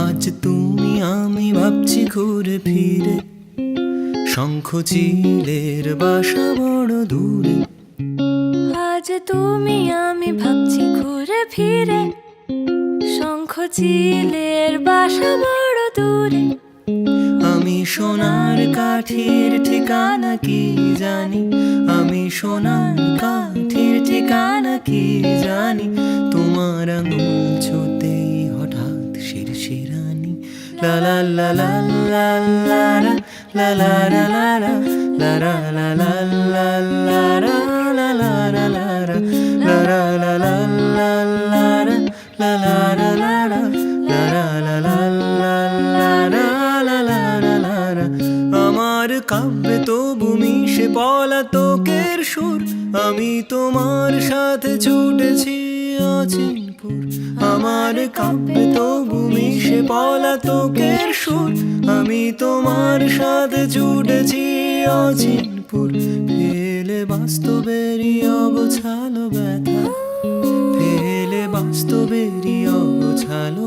আজ তুমি আমি ভাবছি ঘুরে ফিরে শঙ্খ চিলের বাসা বড় দূরে আজ তুমি আমি ভাবছি ঘুরে ফিরে চিলের বাসা বড় দূরে। আমি সোনার কাঠের ঠিকানা কি জানি? আমি সোনার কাঠের ঠিকানা কি জানি? তোমার আঙুল ছুতেই হঠাৎ শির শিরানি লা লা লা লা লা লা রা, লা লা লা লা লা লা আমার কাব্যে তবু মিশে পলাতকের সুর আমি তোমার সাথে ছুটেছি অচিনপুর আমার কাব্যে তবু মিশে পলাতকের সুর আমি তোমার সাথে ছুটেছি অচিনপুর ফেলে বাস্তবেরই অগোছালো ব্যথা ফেলে বাস্তবেরই অগোছালো